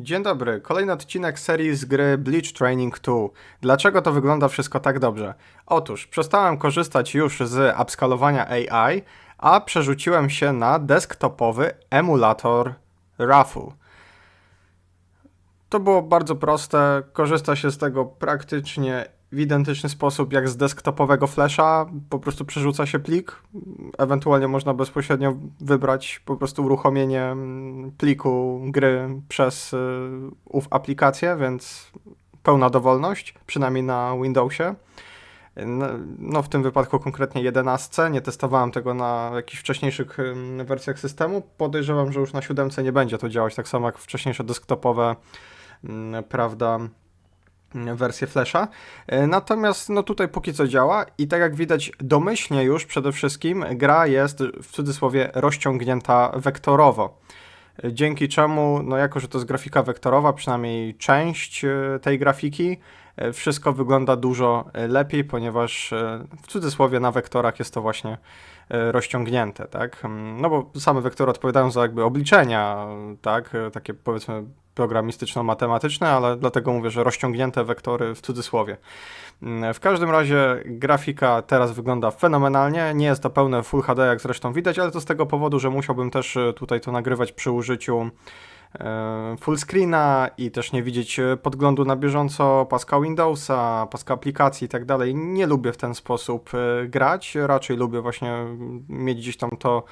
Dzień dobry, kolejny odcinek serii z gry Bleach Training 2. Dlaczego to wygląda wszystko tak dobrze? Otóż przestałem korzystać już z upskalowania AI, a przerzuciłem się na desktopowy emulator RAFU. To było bardzo proste, korzysta się z tego praktycznie w identyczny sposób jak z desktopowego Flasha, po prostu przerzuca się plik, ewentualnie można bezpośrednio wybrać po prostu uruchomienie mm, pliku gry przez y, ów aplikację, więc pełna dowolność, przynajmniej na Windowsie. No, no w tym wypadku konkretnie 11, nie testowałem tego na jakichś wcześniejszych wersjach systemu. Podejrzewam, że już na 7 nie będzie to działać tak samo jak wcześniejsze desktopowe, mm, prawda, wersję Flasha. E, Natomiast no tutaj póki co działa i tak jak widać domyślnie już przede wszystkim gra jest w cudzysłowie rozciągnięta wektorowo. E, Dzięki czemu, no jako że to jest grafika wektorowa, przynajmniej część e, tej grafiki, wszystko wygląda dużo lepiej, ponieważ w cudzysłowie na wektorach jest to właśnie rozciągnięte, tak? Mm, No bo same wektory odpowiadają za jakby obliczenia, tak? E, Takie powiedzmy programistyczno-matematyczne, ale dlatego mówię, że rozciągnięte wektory w cudzysłowie. Mm, W każdym razie grafika teraz wygląda fenomenalnie. Nie jest to pełne Full HD, jak zresztą widać, ale to z tego powodu, że musiałbym też e, tutaj to nagrywać przy użyciu e, full screena i też nie widzieć e, podglądu na bieżąco paska Windowsa, paska aplikacji i tak dalej. Nie lubię w ten sposób e, grać, raczej lubię właśnie mieć gdzieś tam to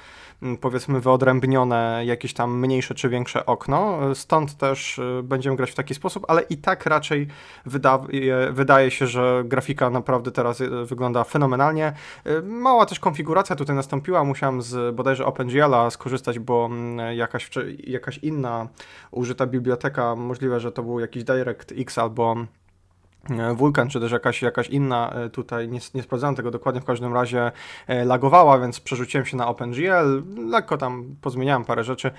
powiedzmy wyodrębnione jakieś tam mniejsze czy większe okno. Stąd też e, będziemy grać w taki sposób, ale i tak raczej wydaje, wydaje się, że grafika naprawdę teraz e, wygląda fenomenalnie. E, Mała też konfiguracja tutaj nastąpiła, musiałem z bodajże OpenGL-a skorzystać, bo mm, jakaś, jakaś inna użyta biblioteka, możliwe, że to był jakiś DirectX albo e, Vulkan, czy też jakaś, jakaś inna, e, tutaj nie, nie sprawdzałem tego dokładnie, w każdym razie e, lagowała, więc przerzuciłem się na OpenGL, lekko tam pozmieniałem parę rzeczy,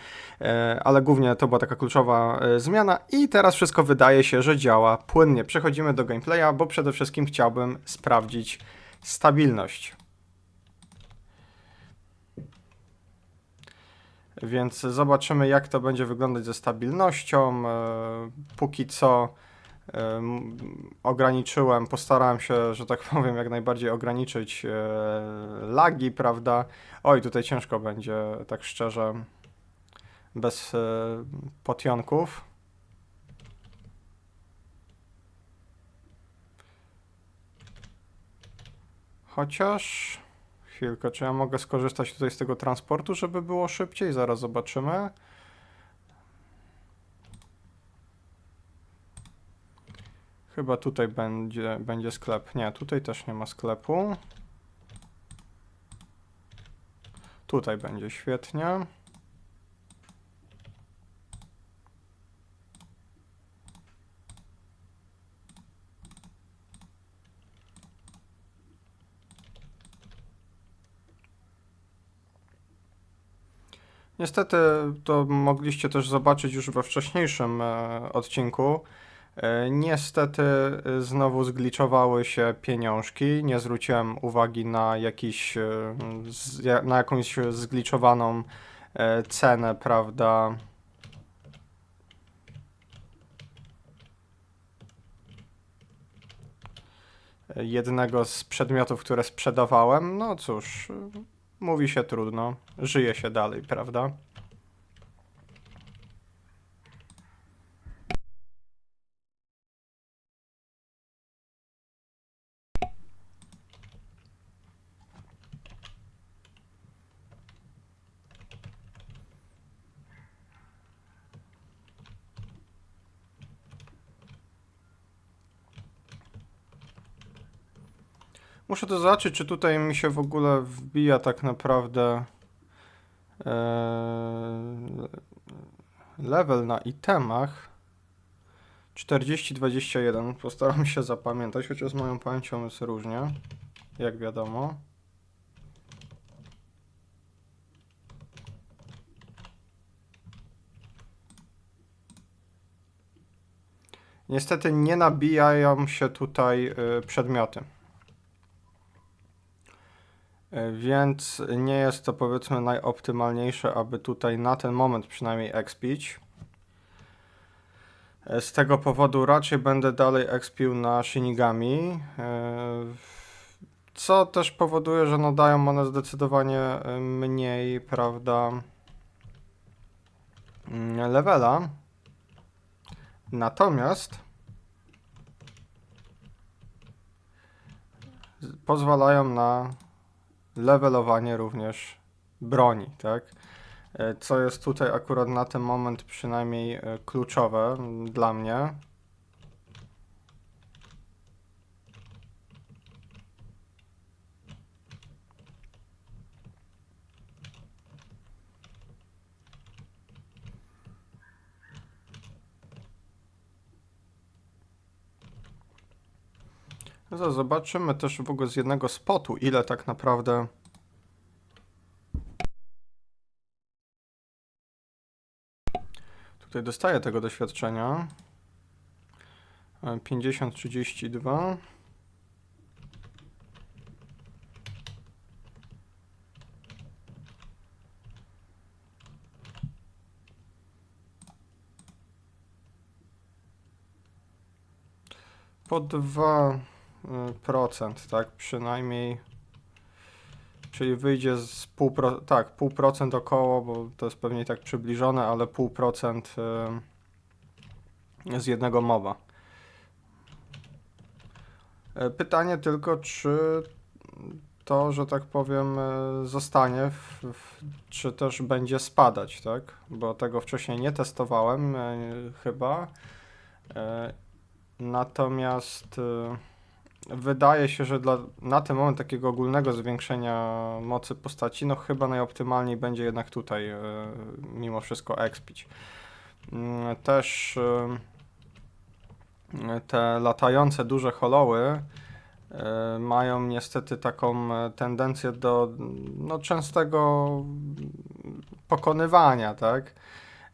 ale głównie to była taka kluczowa zmiana i teraz wszystko wydaje się, że działa płynnie. Przechodzimy do gameplaya, bo przede wszystkim chciałbym sprawdzić stabilność. Więc zobaczymy, jak to będzie wyglądać ze stabilnością. Póki co ograniczyłem, postarałem się, że tak powiem, jak najbardziej ograniczyć e, lagi, prawda? Oj, tutaj ciężko będzie, tak szczerze, bez e, potionków. Chociaż... Chwilkę, czy ja mogę skorzystać tutaj z tego transportu, żeby było szybciej? Zaraz zobaczymy. Chyba tutaj będzie, będzie sklep. Nie, tutaj też nie ma sklepu. Tutaj będzie świetnie. Niestety to mogliście też zobaczyć już we wcześniejszym e, odcinku. E, niestety e, znowu zgliczowały się pieniążki. Nie zwróciłem uwagi na jakiś, e, na jakąś zgliczowaną cenę, prawda? Jednego z przedmiotów, które sprzedawałem. No cóż, mówi się trudno, żyje się dalej, prawda? Muszę to zobaczyć, czy tutaj mi się w ogóle wbija tak naprawdę eee, level na itemach. 40-21. Postaram się zapamiętać, chociaż z moją pamięcią jest różnie, jak wiadomo. Niestety nie nabijają się tutaj y, przedmioty. E, Więc nie jest to powiedzmy najoptymalniejsze, aby tutaj na ten moment przynajmniej expić. E, Z tego powodu raczej będę dalej expił na Shinigami, e, co też powoduje, że no dają one zdecydowanie mniej, prawda, mm, levela. Natomiast pozwalają na levelowanie również broni, tak? E, Co jest tutaj akurat na ten moment przynajmniej e, kluczowe dla mnie. Zobaczymy też w ogóle z jednego spotu, ile tak naprawdę Tutaj dostaję tego doświadczenia. E, 50, 32. Po 2%, tak, przynajmniej. Czyli wyjdzie z pół pro, tak, pół procent około, bo to jest pewnie tak przybliżone, ale pół procent y, z jednego mowa. E, Pytanie tylko, czy to, że tak powiem, zostanie, w, w, czy też będzie spadać, tak? Bo tego wcześniej nie testowałem chyba. Natomiast y, wydaje się, że dla, na ten moment takiego ogólnego zwiększenia mocy postaci, no chyba najoptymalniej będzie jednak tutaj y, mimo wszystko expić. Mm, Też y, te latające duże holoły y, mają niestety taką e, tendencję do no, częstego pokonywania, tak?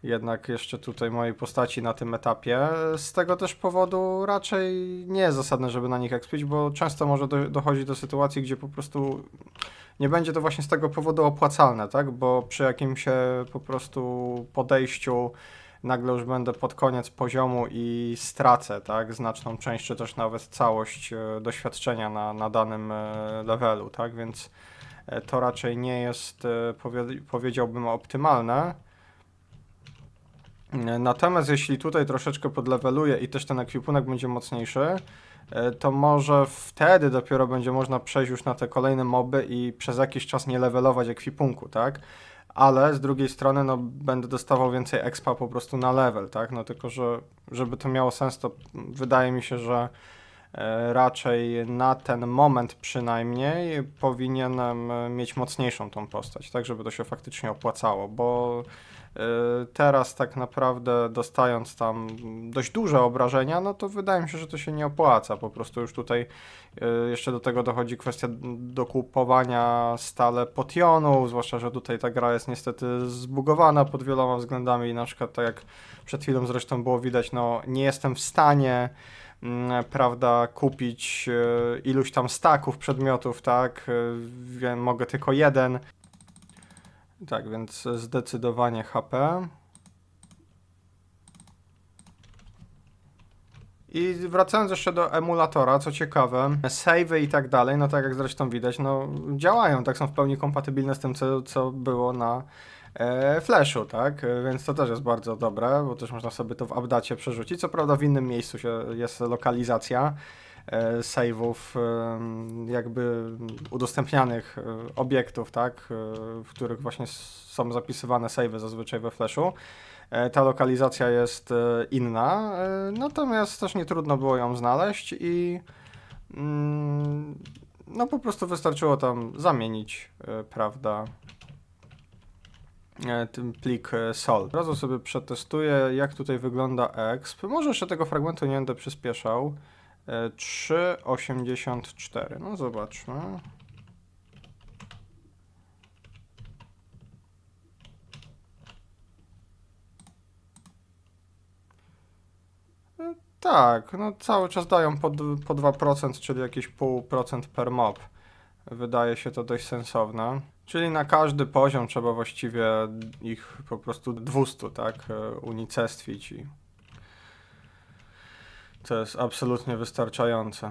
Jednak jeszcze tutaj mojej postaci na tym etapie. Z tego też powodu raczej nie jest zasadne, żeby na nich expić, bo często może do, dochodzić do sytuacji, gdzie po prostu nie będzie to właśnie z tego powodu opłacalne, tak? Bo przy jakimś e, po prostu podejściu nagle już będę pod koniec poziomu i stracę, tak? Znaczną część, czy też nawet całość e, doświadczenia na, na danym e, levelu, tak? Więc to raczej nie jest, powie, powiedziałbym, optymalne. Natomiast jeśli tutaj troszeczkę podleweluję i też ten ekwipunek będzie mocniejszy, e, to może wtedy dopiero będzie można przejść już na te kolejne moby i przez jakiś czas nie levelować ekwipunku, tak? Ale z drugiej strony, no, będę dostawał więcej expa po prostu na level, tak? No tylko, że żeby to miało sens, to wydaje mi się, że e, raczej na ten moment przynajmniej powinienem e, mieć mocniejszą tą postać, tak? Żeby to się faktycznie opłacało, bo Teraz tak naprawdę dostając tam dość duże obrażenia, no to wydaje mi się, że to się nie opłaca. Po prostu już tutaj y, jeszcze do tego dochodzi kwestia dokupowania stale potionów, zwłaszcza, że tutaj ta gra jest niestety zbugowana pod wieloma względami. I na przykład tak jak przed chwilą zresztą było widać, no nie jestem w stanie mm, prawda, kupić y, iluś tam staków przedmiotów, tak, y, mogę tylko jeden, tak, więc zdecydowanie HP. I wracając jeszcze do emulatora, co ciekawe, savey i tak dalej, no tak jak zresztą widać, no działają, tak są w pełni kompatybilne z tym, co, co było na e, Flashu, tak? Więc to też jest bardzo dobre, bo też można sobie to w updacie przerzucić. Co prawda w innym miejscu się, jest lokalizacja save'ów e, jakby udostępnianych e, obiektów, tak? E, w których właśnie są zapisywane save'y zazwyczaj we Flashu. E, Ta lokalizacja jest e, inna, e, natomiast też nie trudno było ją znaleźć i mm, no po prostu wystarczyło tam zamienić, e, prawda, e, ten plik e, sol. Od razu sobie przetestuję, jak tutaj wygląda exp. Może jeszcze tego fragmentu nie będę przyspieszał. E, 3,84. No zobaczmy. E, Tak, no cały czas dają po, po 2%, czyli jakieś pół procent per mob. Wydaje się to dość sensowne. Czyli na każdy poziom trzeba właściwie ich po prostu 200, tak, e, unicestwić i To jest absolutnie wystarczające.